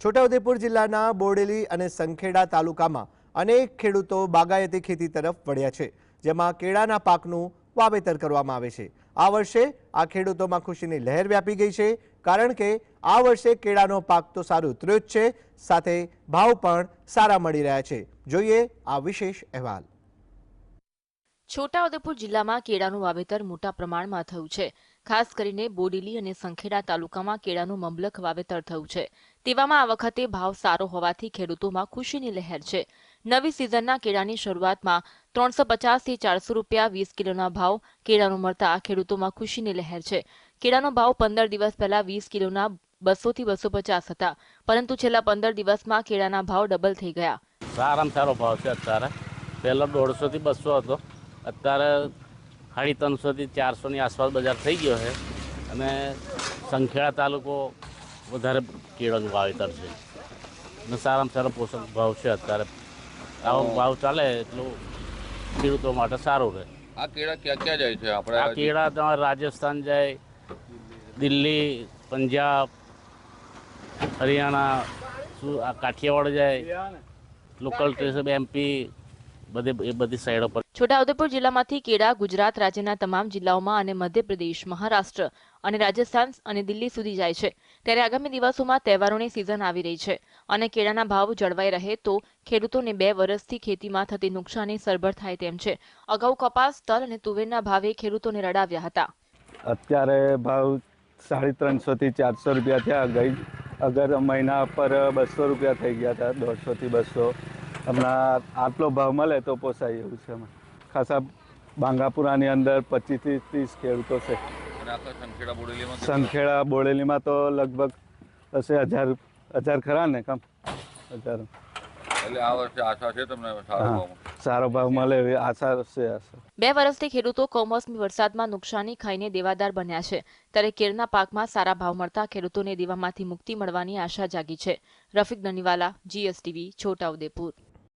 છોટાઉદેપુર જિલ્લાના બોડેલી અને સંખેડા તાલુકામાં અનેક ખેડૂતો બાગાયતી ખેતી તરફ વળ્યા છે, જેમાં કેળાના પાકનું વાવેતર કરવામાં આવે છે. આ વર્ષે આ ખેડૂતોમાં ખુશીની લહેર વ્યાપી ગઈ છે, કારણ કે આ વર્ષે કેળાનો પાક તો સારો ઉતર્યો જ છે, સાથે ભાવ પણ સારા મળી રહ્યા છે. જોઈએ આ વિશેષ અહેવાલ. છોટાઉદેપુર જિલ્લામાં કેળાનું વાવેતર મોટા પ્રમાણમાં થયું છે. ખાસ કરીને બોડેલી અને સંખેડા તાલુકામાં કેળાનું મબલખ વાવેતર થયું છે. તેવામાં આ વખતે ભાવ સારો હોવાથી ખેડૂતોમાં ખુશીની લહેર છે. નવી સિઝનના કેળાની શરૂઆતમાં ત્રણસો પચાસથી ચારસો રૂપિયા વીસ કિલોના ભાવ કેળાનું મળતા ખેડૂતોમાં ખુશીની લહેર છે. કેળાનો ભાવ પંદર દિવસ પહેલા વીસ કિલોના બસોથી બસો પચાસ હતા, પરંતુ છેલ્લા પંદર દિવસમાં કેળાના ભાવ ડબલ થઈ ગયા. સારામાં સારો ભાવ છે અત્યારે. પહેલાં દોઢસોથી બસો હતો. અત્યારે સાડી ત્રણસોથી ચારસોની આસપાસ બજાર થઈ ગયો છે અને સંખેડા તાલુકો વધારે કેળાનું વાવેતર છે. અને સારામાં સારો પોષક ભાવ છે અત્યારે. આવો ભાવ ચાલે એટલું ખેડૂતો માટે સારું રહે આ કેળા ક્યાં ક્યાં જાય છે? આપણે આ કેળા તમારે રાજસ્થાન જાય દિલ્હી પંજાબ હરિયાણા શું આ કાઠિયાવાડ જાય લોકલ ટ્રેસ એમપી બધે એ બધી સાઈડો પર છોટાઉદેપુર જિલ્લામાંથી કેળા ગુજરાત રાજ્યના તમામ જિલ્લાઓમાં અને મધ્યપ્રદેશ મહારાષ્ટ્ર અને રાજસ્થાન અને દિલ્હી સુધી જાય છે. ત્યારે આગામી દિવસોમાં તહેવારોની સિઝન આવી રહી છે. અને કેળાના ભાવ જળવાઈ રહે તો ખેડૂતોને બે વર્ષથી ખેતીમાં થતી નુકસાની સરભર થાય તેમ છે. અગાઉ કપાસ તલ અને તુવેરના ભાવે ખેડૂતોને રડાવ્યા હતા. અત્યારે ભાવ સાડી ત્રણસોથી ચારસો રૂપિયા થયા. ગઈ અગર મહિના પર બસો રૂપિયા થઈ ગયા હતા દોઢસોથી બસો. હમણાં આટલો ભાવ મળે તો પોસાય એવું છે એમાં. ખાસા બાંગાપુરાની અંદર પચીસથી ત્રીસ ખેડૂતો છે. સંખેડા બોડેલીમાં કેટલા? સંખેડા બોડેલીમાં તો લગભગ હશે હજાર હજાર ખરા ને કામ? હજાર. એટલે આ વર્ષે આશા છે તમને સારા હા ભાવમાં સારો ભાવ મળે એવી આશા છે બે વર્ષથી ખેડૂતો કમોસમી વરસાદમાં નુકસાની ખાઈને દેવાદાર બન્યા છે. ત્યારે કેળના પાકમાં સારા ભાવ મળતા ખેડૂતોને દેવામાંથી મુક્તિ મળવાની આશા જાગી છે. રફીક દનીવાલા જીએસટીવી છોટાઉદેપુર